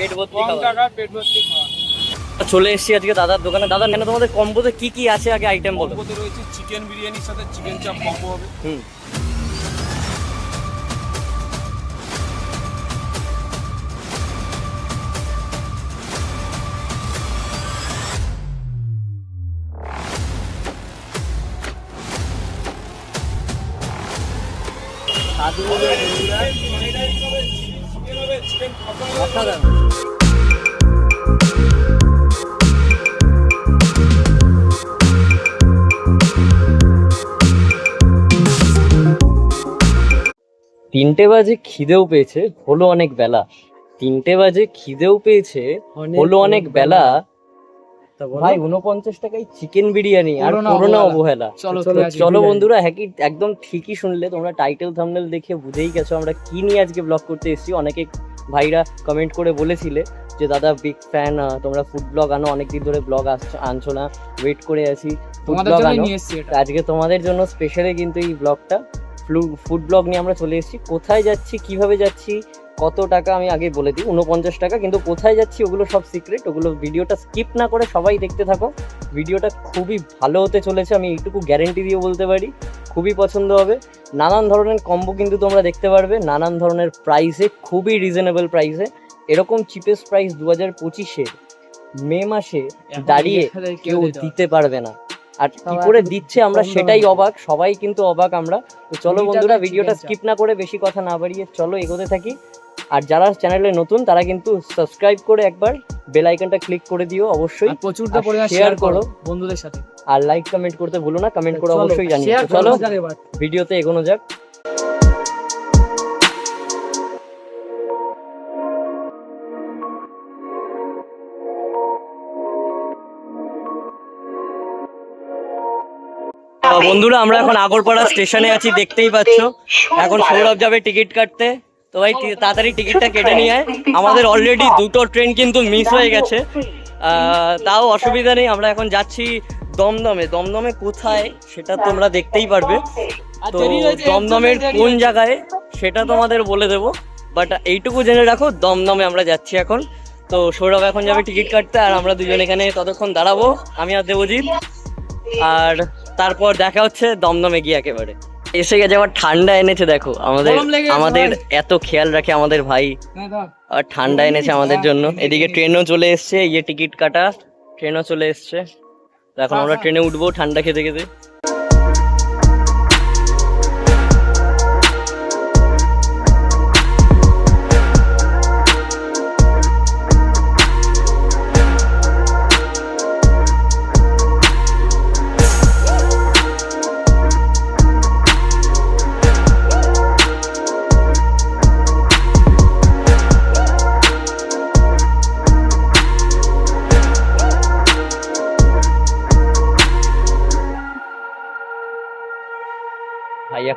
পেট ভর্তি কম খাবার। টাকা পেট ভর্তি খাওয়া চলে এসেছি আজকে দাদার দোকানে। দাদা কেন তোমাদের কম্বোতে কি কি আছে? আগে আইটেম বলো। কম্বোতে রয়েছে চিকেন বিরিয়ানির সাথে চিকেন চাপ কম্বো হবে। হুম। হবে চিকেন অসাধারণ তিনটে বাজে খিদেও পেয়েছে হলো অনেক বেলা। তিনটে বাজে খিদেও পেয়েছে হলো অনেক বেলা। ভাই উনপঞ্চাশ টাকায় চিকেন বিরিয়ানি আর করোনা অবহেলা। চলো। বন্ধুরা হ্যাঁ একদম ঠিকই শুনলে তোমরা টাইটেল থাম্বনেল দেখে বুঝেই গেছো আমরা কি নিয়ে আজকে ব্লগ করতে এসেছি। অনেকে ভাইরা কমেন্ট করে বলেছিলে যে দাদা বিগ ফ্যান তোমরা ফুড ব্লগ আনো অনেকদিন ধরে ব্লগ আনছো না ওয়েট করে আছি ফুড তোমাদের ব্লগ জন্য আনো। আজকে তোমাদের জন্য স্পেশালি কিন্তু এই ব্লগটা ফুড ব্লগ নিয়ে আমরা চলে এসেছি। কোথায় যাচ্ছি কীভাবে যাচ্ছি কত টাকা আমি আগে বলে দিই উনপঞ্চাশ টাকা কিন্তু কোথায় যাচ্ছি ওগুলো সব সিক্রেট ওগুলো ভিডিওটা স্কিপ না করে সবাই দেখতে থাকো। ভিডিওটা খুবই ভালো হতে চলেছে আমি এইটুকু গ্যারেন্টি দিয়ে বলতে পারি খুবই পছন্দ হবে। নানান ধরনের কম্বো কিন্তু তোমরা দেখতে পারবে নানান ধরনের প্রাইসে খুবই রিজনেবল প্রাইসে এরকম চিপেস্ট প্রাইস দু হাজার পঁচিশে মে মাসে দাঁড়িয়ে কেউ দিতে পারবে না। আর কি করে দিচ্ছে আমরা সেটাই অবাক সবাই কিন্তু অবাক আমরা। তো চলো বন্ধুরা ভিডিওটা স্কিপ না করে বেশি কথা না বাড়িয়ে চলো এগোতে থাকি। আর যারা চ্যানেলে নতুন তারা কিন্তু সাবস্ক্রাইব করে একবার বেল আইকনটা ক্লিক করে দিও অবশ্যই আর শেয়ার করো। বন্ধুদের সাথে। আর লাইক কমেন্ট করতে ভুলো না কমেন্ট করে অবশ্যই জানিও চলো। ভিডিওতে এগোনো যাক। বন্ধুরা আমরা এখন আগরপাড়া স্টেশনে আছি দেখতেই পাচ্ছ। এখন সৌরভ যাবে টিকিট কাটতে। তো ভাই তাড়াতাড়ি টিকিটটা কেটে নিয়ে আয়। আমাদের অলরেডি দুটো ট্রেন কিন্তু মিস হয়ে গেছে। আহ, তাও অসুবিধা নেই আমরা এখন যাচ্ছি দমদমে। দমদমে কোথায়? সেটা তোমরা দেখতেই পারবে। তো দমদমের কোন জায়গায় সেটা তোমাদের বলে দেবো। বাট এইটুকু জেনে রাখো দমদমে আমরা যাচ্ছি এখন। তো সৌরভ এখন যাবে টিকিট কাটতে আর আমরা দুজন এখানে ততক্ষণ দাঁড়াবো। আমি আর দেবজিৎ। আর তারপর দেখা হচ্ছে দমদমে গিয়ে একেবারে। এসে গেছে আবার ঠান্ডা এনেছে দেখো। আমাদের আমাদের এত খেয়াল রাখে আমাদের ভাই। আর ঠান্ডা এনেছে আমাদের জন্য। এদিকে ট্রেনও চলে এসছে ইয়ে টিকিট কাটা ট্রেনও চলে এসছে। তো এখন আমরা ট্রেনে উঠবো ঠান্ডা খেতে খেতে।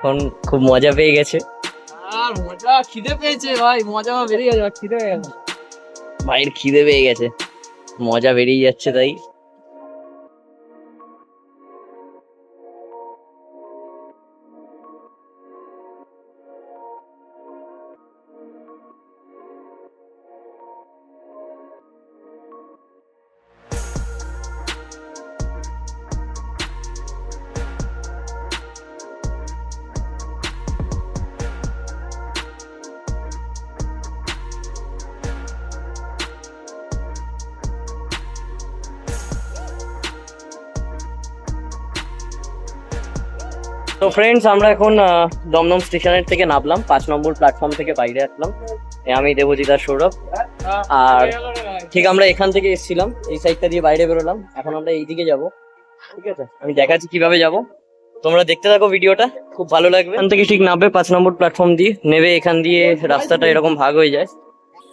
এখন খুব মজা পেয়ে গেছে। আর মজা খিদে পেয়েছে ভাই মজা বেরিয়ে গেছে খিদে পেয়ে গেছে। ভাইয়ের খিদে পেয়ে গেছে। মজা বেরিয়ে যাচ্ছে তাই। তো ফ্রেন্ডস আমরা এখন দমদম স্টেশনের থেকে নামলাম। পাঁচ নম্বর প্ল্যাটফর্ম থেকে বাইরে আসলাম। আমি দেবজিৎ আর সৌরভ। আর ঠিক আমরা এখান থেকে এসেছিলাম। এই সাইডটা দিয়ে বাইরে বেরোলাম। এখন আমরা এই দিকে যাব। ঠিক আছে? আমি দেখাচ্ছি কীভাবে যাব। তোমরা দেখতে থাকো ভিডিওটা। খুব ভালো লাগবে। এখান থেকে ঠিক নামবে পাঁচ নম্বর প্ল্যাটফর্ম দিয়ে। নেবে এখান দিয়ে রাস্তাটা এরকম ভাগ হয়ে যায়।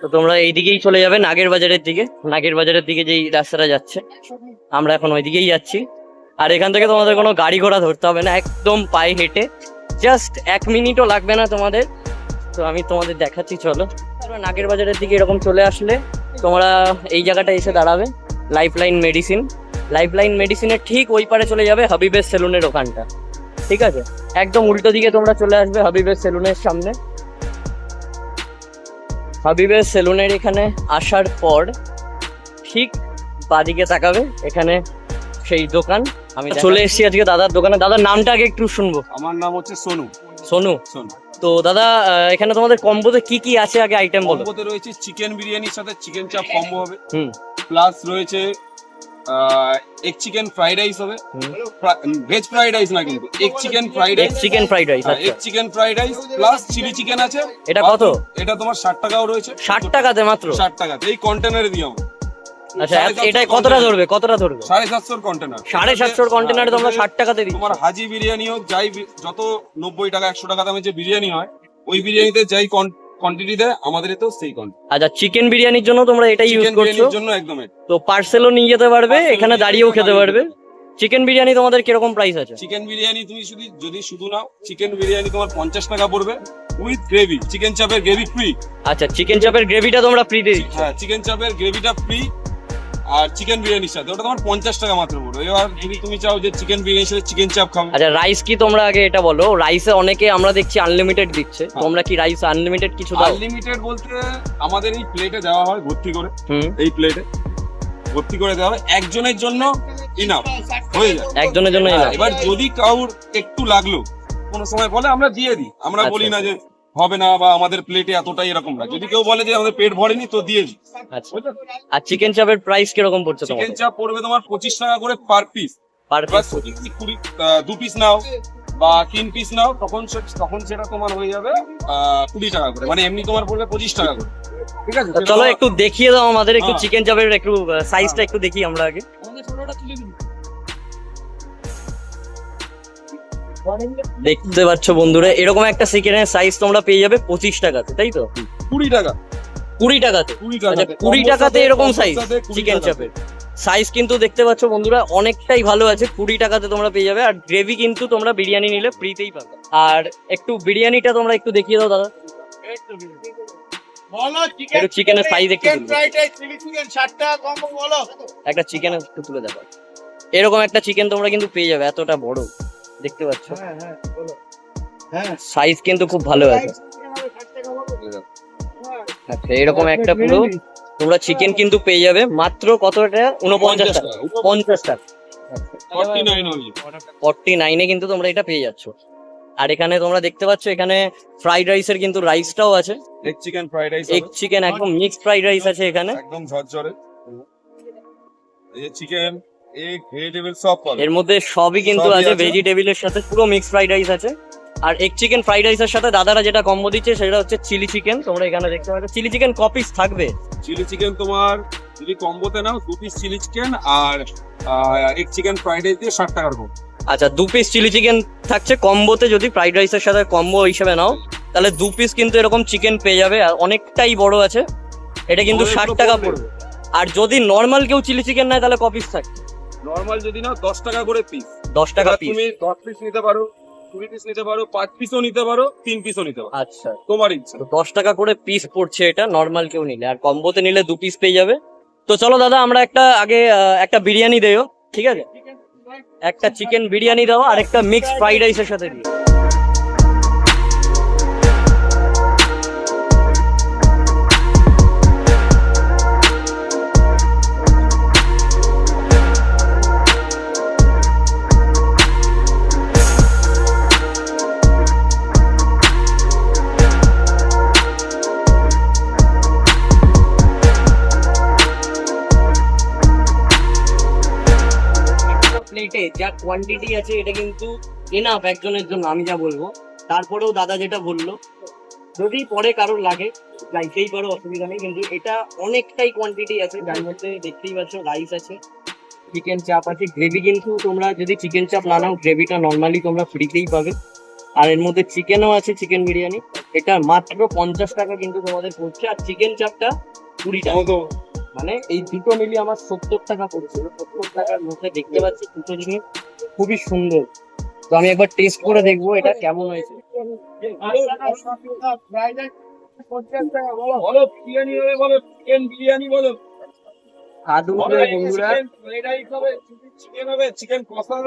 তো তোমরা এই দিকেই চলে যাবে, নাগের বাজারের দিকে। নাগের বাজারের দিকে যেই রাস্তাটা যাচ্ছে। আমরা এখন ওই দিকেই যাচ্ছি। আর এখান থেকে তোমাদের কোনো গাড়ি ঘোড়া ধরতে হবে না, একদম পায়ে হেঁটে। জাস্ট এক মিনিটও লাগবে না তোমাদের। তো আমি তোমাদের দেখাচ্ছি, চলো। নাগের বাজারের দিকে এরকম চলে আসলে তোমরা এই জায়গাটা এসে দাঁড়াবে। Life line medicine life line মেডিসিনের ঠিক ওই পারে চলে যাবে হাবিবের সেলুনের ওখানটা। ঠিক আছে? একদম উল্টো দিকে তোমরা চলে আসবে হাবিবের সেলুনের সামনে। হাবিবের সেলুনের এখানে আসার পর ঠিক বাদিকে তাকাবে। এখানে সেই দোকান। আমি চলে এসেছি আজকে দাদার দোকানে। দাদার নামটা আগে একটু শুনব। আমার নাম হচ্ছে সোনু। সোনু? সোনু। তো দাদা এখানে তোমাদের কম্বোতে কি কি আছে? আগে আইটেম বলো। কম্বোতে রয়েছে চিকেন বিরিয়ানির সাথে চিকেন চাপ কম্বো হবে। হুম। প্লাস রয়েছে এক চিকেন ফ্রাইড রাইস হবে। ভেজ ফ্রাইড রাইস না কিন্তু egg chicken fried rice chicken fried rice আচ্ছা। Chicken fried rice plus chilli chicken আছে। এটা কত? এটা তোমার ষাট টাকাও রয়েছে। ষাট টাকাতে মাত্র? ষাট টাকাতে এই কন্টেনারে দিও। আচ্ছা এটাই কতটা ধরবে? কতটা ধরবে? সাড়ে সাতশোর কন্টেনার সাড়ে সাতশোর কন্টেনারে তোমরা ষাট টাকাতে দিচ্ছ। তোমার হাজি বিরিয়ানি হোক যাই যত নব্বই টাকা একশো টাকা দামে যে বিরিয়ানি হয় ওই বিরিয়ানিতে যাই কোয়ান্টিটি দেয় আমাদের এতেও সেই কোয়ান্টিটি আচ্ছা চিকেন বিরিয়ানির জন্য তোমরা এটা ইউজ করছ? জন্য একদম তো পার্সেলও নিয়ে যেতে পারবে এখানে দাঁড়িয়েও খেতে পারবে। চিকেন বিরিয়ানি তোমাদের কীরকম প্রাইস আছে? চিকেন বিরিয়ানি তুমি শুধু যদি শুধু নাও চিকেন বিরিয়ানি তোমার পঞ্চাশ টাকা পড়বে উইথ গ্রেভি চিকেন চাপের গ্রেভি ফ্রি আচ্ছা চিকেন চাপের গ্রেভিটা তোমরা ফ্রিতে দিচ্ছ। হ্যাঁ চিকেন চাপের গ্রেভিটা ফ্রি আর চিকেন বিরিয়ানির সাথে। ওটা তোমার পঞ্চাশ টাকা মাত্র পড়বে। এবার যদি তুমি চাও যে চিকেন বিরিয়ানির সাথে চিকেন চাপ খাবে। আচ্ছা রাইস কি তোমরা আগে এটা বলো? রাইসে অনেকে আমরা দেখছি আনলিমিটেড দিচ্ছে। তোমরা কি রাইস আনলিমিটেড কিছু দাও? আনলিমিটেড বলতে আমাদের এই প্লেটে দেওয়া হয় ভর্তি করে। হুম। এই প্লেটে ভর্তি করে দেওয়া হয়। একজনের জন্য ইনাফ হয়ে যায়। একজনের জন্য হ্যাঁ, এবার যদি কাউর একটু লাগল কোনো সময় বলে আমরা দিয়ে দিই। আমরা আচ্ছা। বলি না যে হবে না বা আমাদের প্লেটে এতটাই এরকম না। যদি কেউ বলে যে আমাদের পেট ভরেনি তো দিয়ে দিই। আচ্ছা। আর চিকেন চাপের প্রাইস কীরকম পড়ছে চিকেন চাপ পড়বে তোমার পঁচিশ টাকা করে পার পিস পার তুমি কুড়ি দু পিস নাও বা তিন পিস নাও তখন তখন সেটা তোমার হয়ে যাবে কুড়ি টাকা করে। মানে এমনি তোমার পড়বে পঁচিশ টাকা করে। ঠিক আছে? চলো একটু দেখিয়ে দাও আমাদের একটু হ্যাঁ। চিকেন চাপের একটু সাইজটা একটু দেখি আমরা আগে। আমাদের ছোটটা তুলে দিবি দেখতে পাচ্ছ বন্ধুরা এরকম একটা চিকেনের সাইজ তোমরা পেয়ে যাবে পঁচিশ টাকাতে তাই তো? কুড়ি টাকা। কুড়ি টাকাতে? কুড়ি আচ্ছা টাকা কুড়ি টাকাতে এরকম সাইজ চিকেন চাপের সাইজ কিন্তু দেখতে পাচ্ছ বন্ধুরা অনেকটাই ভালো আছে কুড়ি টাকাতে তোমরা পেয়ে যাবে আর গ্রেভি কিন্তু তোমরা বিরিয়ানি নিলে ফ্রিতেই পাবে। আর একটু বিরিয়ানিটা তোমরা একটু দেখিয়ে দাও দাদা। একটু চিকেনের সাইজ একটু একটা চিকেন একটু তুলে দেখো এরকম একটা চিকেন তোমরা কিন্তু পেয়ে যাবে এতটা বড়। দেখতে পাচ্ছ? হ্যাঁ হ্যাঁ বলো। হ্যাঁ। সাইজ কিন্তু খুব ভালো আছে। আচ্ছা এরকম একটা পুরো তোমরা চিকেন কিন্তু পেয়ে যাবে মাত্র কত টাকা? উনপঞ্চাশ টাকা। পঞ্চাশ টাকা। ফর্টি নাইন কিন্তু তোমরা এটা পেয়ে যাচ্ছ। আর এখানে তোমরা দেখতে পাচ্ছ এখানে ফ্রাইড রাইসের কিন্তু রাইসটাও আছে। Egg chicken fried rice egg chicken একদম মিক্সড ফ্রাইড রাইস আছে এখানে। একদম ঝরঝরে। এই চিকেন এর মধ্যে সবই কিন্তু আছে। ভেজিটেবিলের সাথে পুরো মিক্সড ফ্রাইড রাইস আছে। আর এগ চিকেন ফ্রাইড রাইসের সাথে দাদারা যেটা কম্বো দিচ্ছে সেটা হচ্ছে চিলি চিকেন তোমরা এখানে দেখতে পাচ্ছ চিলি চিকেন কপিস থাকবে? চিলি চিকেন তোমার যদি কম্বোতে নাও দু পিস চিলি চিকেন আর এগ চিকেন ফ্রাইড রাইস দিয়ে ষাট টাকার কম আচ্ছা দু পিস চিলি চিকেন থাকছে কম্বোতে যদি ফ্রাইড রাইসের সাথে কম্বো হিসেবে নাও তাহলে দু পিস কিন্তু এরকম চিকেন পেয়ে যাবে আর অনেকটাই বড় আছে। এটা কিন্তু ষাট টাকা পড়বে। পড়বে। আর যদি নর্মাল কেউ চিলি চিকেন নেয় তাহলে কপিস থাকে নর্মাল যদি নাও দশ টাকা করে পিস দশ টাকা পিস তুমি দশ পিস নিতে পারো কুড়ি পিস নিতে পারো পাঁচ পিসও নিতে পারো তিন পিসও নিতে পারো। আচ্ছা। তোমার ইচ্ছা। তো দশ টাকা করে পিস পড়ছে এটা নর্মাল কেউ নিলে। আর কম্বোতে নিলে দু পিস পেয়ে যাবে। তো চলো দাদা আমরা একটা আগে একটা বিরিয়ানি দেও ঠিক আছে? একটা চিকেন বিরিয়ানি দাও আর একটা মিক্সড ফ্রাইড রাইসের সাথে দিও প্লেটে যা কোয়ান্টিটি আছে, এটা কিন্তু এনাফ একজনের জন্য, আমি যা বলব। তারপরেও দাদা যেটা বলল, যদি পরে কারোর লাগে যাইতেই পারো অসুবিধা নেই, কিন্তু এটা অনেকটাই কোয়ান্টিটি আছে, যার মধ্যে দেখতেই পাচ্ছ রাইস আছে চিকেন চাপ আছে গ্রেভি কিন্তু তোমরা যদি চিকেন চাপ না নাও গ্রেভিটা নর্মালি তোমরা ফ্রিতেই পাবে। আর এর মধ্যে চিকেনও আছে চিকেন বিরিয়ানি। এটা মাত্র পঞ্চাশ টাকা কিন্তু তোমাদের পড়ছে, আর চিকেন চাপটা কুড়ি টাকা। মানে এই দুটো মিলিয়ে আমার সত্তর টাকা পড়ছিল সত্তর টাকার মধ্যে দেখতে পাচ্ছি দুটো জিনিস খুবই সুন্দর। তো আমি একবার টেস্ট করে দেখব এটা কেমন হয়েছে।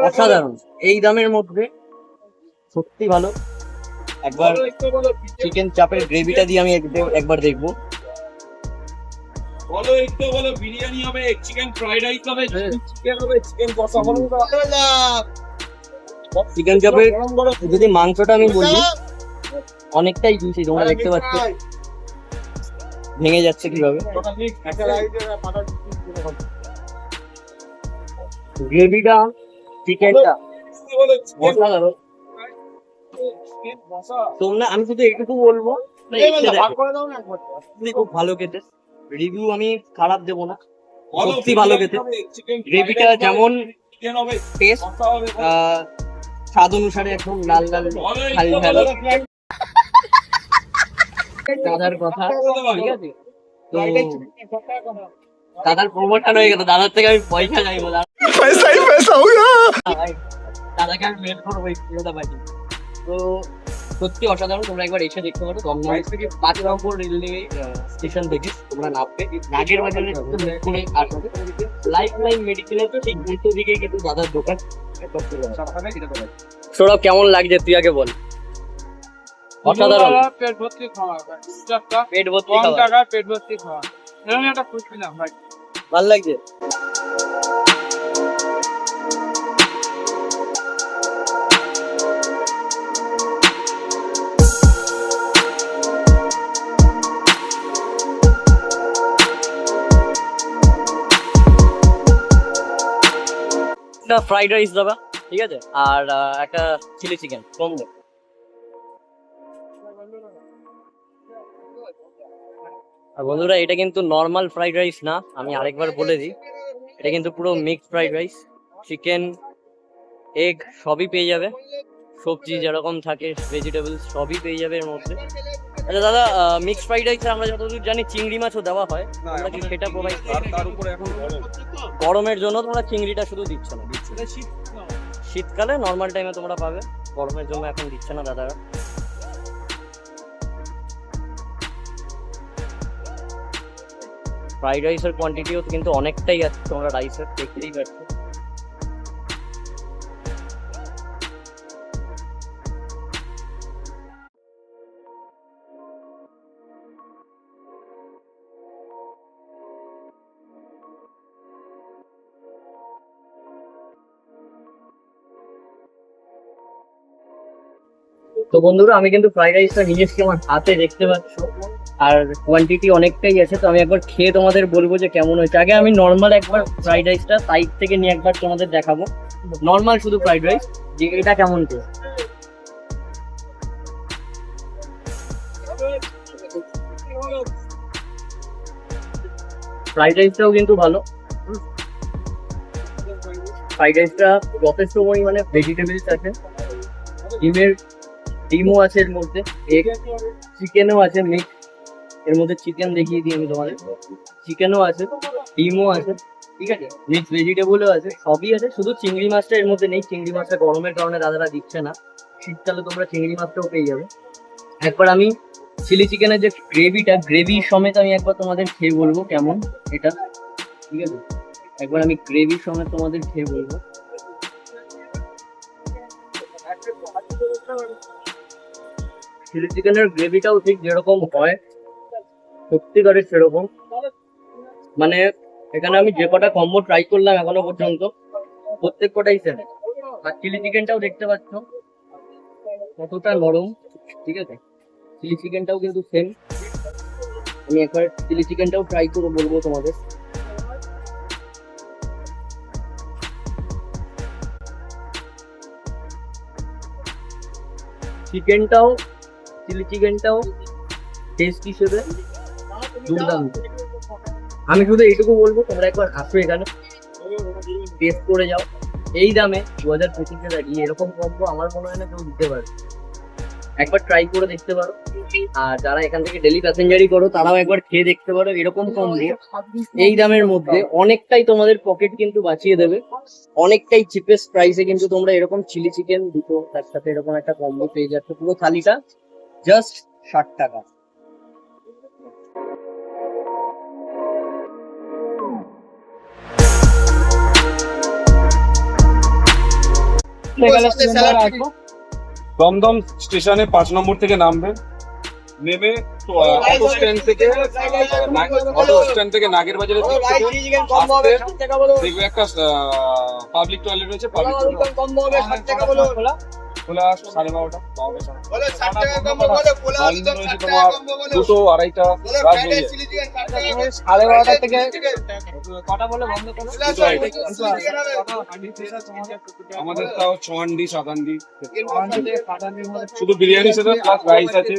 অসাধারণ। এই দামের মধ্যে সত্যি ভালো। একবার চিকেন চাপের গ্রেভিটা দিয়ে আমি এক- একবার দেখব। বলো তো বলো বিরিয়ানি হবে চিকেন ফ্রাইড রাইস হবে চিকেন হবে চিকেন কষা হবে। চিকেন চাপের যদি মাংসটা আমি বলি অনেকটাই জুসি তোমরা দেখতে পাচ্ছ। ভেঙে যাচ্ছে কীভাবে? গ্রেভিটা চিকেনটা। অসাধারণ তোমরা আমি শুধু এইটুকু বলব খুব ভালো খেতে। রিভিউ আমি খারাপ দেব না। সত্যি ভালো খেতে। গ্রেভিটা যেমন স্বাদ অনুসারে একদম লাল লাল খালি খালি দাদার কথা। ঠিক আছে? তো দাদার প্রমোশন হয়ে গেল দাদার থেকে আমি পয়সা চাইব পয়সাই দাদাকে আমি মেল করব দাদা ভাই তো সত্যি অসাধারণ তোমরা একবার এসে দেখতে পারো। দমদম থেকে পাঁচ নম্বর রেলওয়ে স্টেশন থেকে তোমরা নামবে। নাগের বাজারে আসবে। লাইফ লাইন মেডিকেলের তো ঠিক উল্টো দিকে কিন্তু দাদার দোকান। সৌরভ কেমন লাগছে তুই আগে বল। অসাধারণ। পেট ভর্তি খাওয়া পেট ভর্তি পেট ভর্তি খাওয়া। এরকম একটা খুশি না ভাই। ভালো লাগছে? একটা ফ্রাইড রাইস দাবা, ঠিক আছে? আর একটা চিলি চিকেন কমবো আর বন্ধুরা, এটা কিন্তু নর্মাল ফ্রাইড রাইস না, আমি আরেকবার বলে দিই। এটা কিন্তু পুরো mixed fried rice chicken egg সবই পেয়ে যাবে। সবজি যেরকম থাকে ভেজিটেবল সবই পেয়ে যাবে এর মধ্যে। আচ্ছা দাদা মিক্সড ফ্রাইড রাইসে আমরা যতদূর জানি চিংড়ি মাছও দেওয়া হয়। তোমরা কি সেটা প্রোভাইড তার উপরে এখন গরমের জন্য তোমরা চিংড়িটা শুধু দিচ্ছ না। শীতকালে নর্মাল টাইমে তোমরা পাবে। গরমের জন্য এখন দিচ্ছে না দাদারা ফ্রাইড রাইসের কোয়ান্টিটিও কিন্তু অনেকটাই আছে তোমরা রাইসের দেখতেই পাচ্ছ। তো বন্ধুরা, আমি কিন্তু ফ্রাইড রাইসটা নিজেকে আমার হাতে দেখতে পাচ্ছ। আর কোয়ান্টিটি অনেকটাই আছে, তো আমি একবার খেয়ে তোমাদের বলব যে কেমন হয়েছে। আগে আমি নর্মাল একবার ফ্রাইড রাইসটা সাইড থেকে নিয়ে একবার তোমাদের দেখাবো। নর্মাল শুধু ফ্রাইড রাইস যে এটা কেমন টেস্ট ফ্রাইড রাইসটাও কিন্তু ভালো। ফ্রাইড রাইসটা যথেষ্ট পরিমাণে ভেজিটেবলস আছে। ডিমের ডিমও আছে এর মধ্যে এগ চিকেনও আছে মিক্স এর মধ্যে চিকেন দেখিয়ে দিই আমি তোমাদের। চিকেনও আছে, ডিমও আছে, ঠিক আছে? মিক্স ভেজিটেবলও আছে, সবই আছে, শুধু চিংড়ি মাছটা এর মধ্যে নেই, চিংড়ি মাছটা গরমের কারণে দাদারা দিচ্ছে না। শীতকালে তোমরা চিংড়ি মাছটাও পেয়ে যাবে। একবার আমি চিলি চিকেনের যে গ্রেভিটা গ্রেভি সমেত আমি একবার তোমাদের খেয়ে বলব কেমন এটা, ঠিক আছে? একবার আমি গ্রেভি সমেত তোমাদের খেয়ে বলব। চিলি চিকেনের গ্রেভিটাও ঠিক যেরকম হয় সত্যিকারের সেরকম। মানে এখানে আমি যে কটা কম্বো ট্রাই করলাম এখনও পর্যন্ত প্রত্যেক কটাই সেম আর চিলি চিকেনটাও দেখতে পাচ্ছ, কতটা নরম, ঠিক আছে? চিলি চিকেনটাও কিন্তু সেম আমি একবার চিলি চিকেনটাও ট্রাই করে বলব তোমাদের। চিকেনটাও চিলি চিকেনটাও টেস্ট হিসেবে দুর্দান্ত। আমি শুধু এইটুকু বলব, তোমরা একবার আসো এখানে টেস্ট করে যাও। এই দামে দু হাজার পঁচিশে দাঁড়িয়ে এরকম কম্বো আমার মনে হয় না কেউ দিতে পারে। একবার ট্রাই করে দেখতে পারো। আর যারা এখান থেকে ডেলি প্যাসেঞ্জারি করো, তারাও একবার খেয়ে দেখতে পারো এরকম কম্বো এই দামের মধ্যে অনেকটাই তোমাদের পকেট কিন্তু বাঁচিয়ে দেবে। অনেকটাই চিপেস্ট প্রাইসে কিন্তু তোমরা এরকম চিলি চিকেন দুটো তার সাথে এরকম একটা কম্বো পেয়ে যাচ্ছ। পুরো থালিটা জাস্ট ষাট টাকা দমদম স্টেশনে পাঁচ নম্বর থেকে নামবে। নেমে অটো স্ট্যান্ড থেকে অটো স্ট্যান্ড থেকে নাগের বাজারের দিক থেকে আসতে দেখবে একটা পাবলিক টয়লেট রয়েছে পাবলিক খোলা সাড়ে বারোটা দুটো আড়াইটা হয়ে। সাড়ে থেকে কটা বলে বন্ধ করো? দুটো আড়াইটা। আমাদের তাও সাতান্ডি। শুধু বিরিয়ানি সাথে প্লাস রাইস আছে।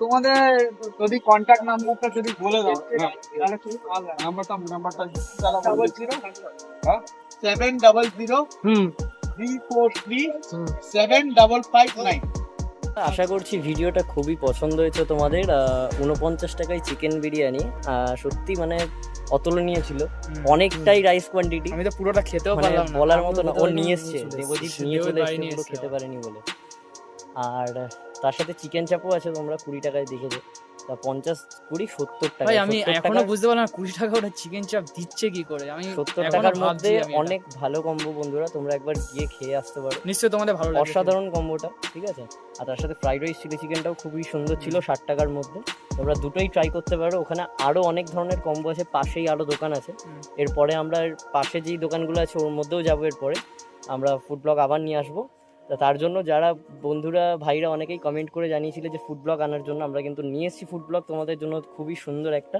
তোমাদের যদি কন্ট্যাক্ট নাম্বারটা যদি বলে দাও। হ্যাঁ। তাহলে খুব ভালো নাম্বারটা হ্যাঁ? Seven double zero hmm. Three four three seven double five nine আশা করছি ভিডিওটা খুবই পছন্দ হয়েছে তোমাদের উনপঞ্চাশ টাকায় চিকেন বিরিয়ানি আহ, সত্যি মানে অতুলনীয় ছিল। অনেকটাই রাইস কোয়ান্টিটি আমি তো পুরোটা খেতেও মানে পারলাম না। বলার মতো না ও নিয়ে এসছে দেবজিৎ নিয়ে চলে এসছে পুরো খেতে পারেনি বলে। আর তার সাথে চিকেন চাপও আছে তোমরা কুড়ি টাকায় দেখেছ তা পঞ্চাশ কুড়ি সত্তর টাকা ভাই আমি এখনও বুঝতে পারলাম কুড়ি টাকা ওটা চিকেন চাপ দিচ্ছে কি করে? আমি সত্তর টাকার মধ্যে অনেক ভালো কম্বো বন্ধুরা তোমরা একবার গিয়ে খেয়ে আসতে পারো। নিশ্চয়ই তোমাদের ভালো লাগবে অসাধারণ কম্বোটা ঠিক আছে? আর তার সাথে ফ্রাইড রাইস চিলি চিকেনটাও খুবই সুন্দর ছিল ষাট টাকার মধ্যে। তোমরা দুটোই ট্রাই করতে পারো। ওখানে আরও অনেক ধরনের কম্বো আছে পাশেই আরও দোকান আছে। এরপরে আমরা পাশে যেই দোকানগুলো আছে ওর মধ্যেও যাব এরপরে। আমরা ফুড ব্লগ আবার নিয়ে আসব। তা তার জন্য যারা বন্ধুরা ভাইরা অনেকেই কমেন্ট করে জানিয়েছিল যে ফুড ব্লগ আনার জন্য আমরা কিন্তু নিয়ে এসেছি ফুড ব্লগ তোমাদের জন্য খুবই সুন্দর একটা।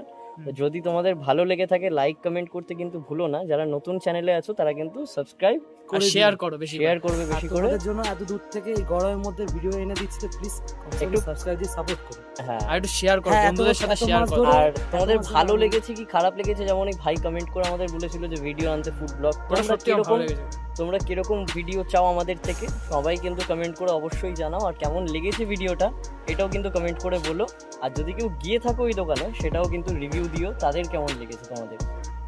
যদি তোমাদের ভালো লেগে থাকে লাইক কমেন্ট করতে কিন্তু ভুলো না। যারা নতুন চ্যানেলে আছো তারা কিন্তু সাবস্ক্রাইব আর শেয়ার করো বেশি শেয়ার করবে বেশি করে। তোমাদের জন্য এত দূর থেকে এই গরমের মধ্যে ভিডিও এনে দিচ্ছি তো প্লিজ একটু- সাবস্ক্রাইব দিয়ে সাপোর্ট করো। হ্যাঁ। আর একটু শেয়ার করো হ্যাঁ, বন্ধুদের সাথে শেয়ার করো। আর তোমাদের ভালো লেগেছে কি খারাপ লেগেছে যেমন এই ভাই কমেন্ট করে আমাদের বলেছিল যে ভিডিও আনতে ফুড ব্লগ তোমরা ভালো লেগেছে। তোমরা কীরকম ভিডিও চাও আমাদের থেকে সবাই কিন্তু কমেন্ট করে অবশ্যই জানাও। আর কেমন লেগেছে ভিডিওটা এটাও কিন্তু কমেন্ট করে বলো। আর যদি কেউ গিয়ে থাকো ওই দোকানে সেটাও কিন্তু রিভিউ দিও তাদের কেমন লেগেছে তোমাদের।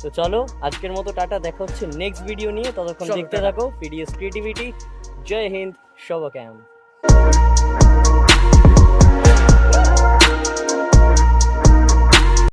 তো চলো আজকের মতো টাটা দেখা হচ্ছে নেক্সট ভিডিও নিয়ে। ততক্ষণ দেখতে থাকো পিডিএস ক্রিয়েটিভিটি জয় হিন্দ ক্যাম্প